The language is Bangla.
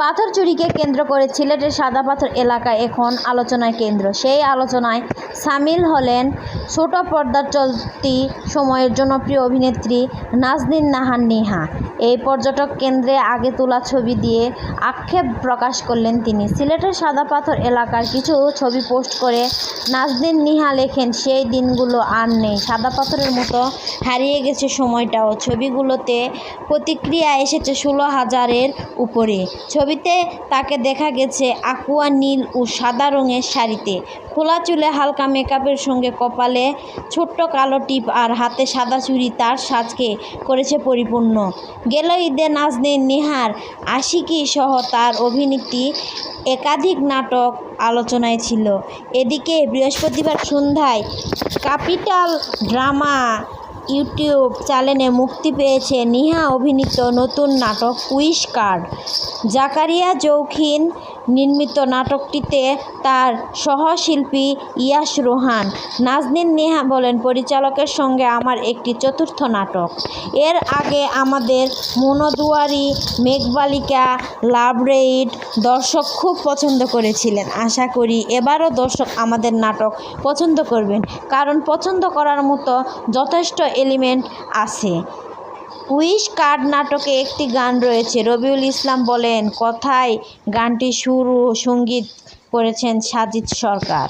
পাথর চুরিকে কেন্দ্র করে সিলেটের সাদা পাথর এলাকা এখন আলোচনার কেন্দ্র। সেই আলোচনায় সামিল হলেন ছোট পর্দার চলতি সময়ের জনপ্রিয় অভিনেত্রী নাজনীন নাহার নিহা। এই পর্যটক কেন্দ্রে আগে তোলা ছবি দিয়ে আক্ষেপ প্রকাশ করলেন তিনি। সিলেটের সাদা পাথর এলাকার কিছু ছবি পোস্ট করে নাজনীন নিহা লেখেন, সেই দিনগুলো আর নেই। সাদা পাথরের মতো হারিয়ে গেছে সময়টাও। ছবিগুলোতে প্রতিক্রিয়া এসেছে ষোলো হাজারের উপরে। ছবিতে তাকে দেখা গেছে আকুয়া নীল ও সাদা রঙের শাড়িতে। খোলা চুলে হালকা মেকআপের সঙ্গে কপালে ছোট্ট কালো টিপ আর হাতে সাদা চুড়ি তার সাজকে করেছে পরিপূর্ণ। গেল ঈদে নাজনীন, নিহার, আশিকি সহ তার অভিনীতি একাধিক নাটক আলোচনায় ছিল। এদিকে বৃহস্পতিবার সন্ধ্যায় ক্যাপিটাল ড্রামা ইউটিউব চ্যানেলে মুক্তি পেয়েছে নিহা অভিনীত নতুন নাটক উইশ কার্ড জাকারিয়া জৌখিন নির্মিত নাটকটিতে তার সহশিল্পী ইয়াস রোহান, নাজনীন নেহা বলেন পরিচালকের সঙ্গে আমার একটি চতুর্থ নাটক। এর আগে আমাদের মনোদুয়ারি, মেঘবালিকা লাভ রেইড দর্শক খুব পছন্দ করেছিলেন। আশা করি এবারও দর্শক আমাদের নাটক পছন্দ করবেন, কারণ পছন্দ করার মতো যথেষ্ট এলিমেন্ট আছে। উইশ কার্ড নাটকে একটি গান রয়েছে। রবিউল ইসলাম বলেন, কথায় গানটি সুর ও সংগীত করেছেন সাজিদ সরকার।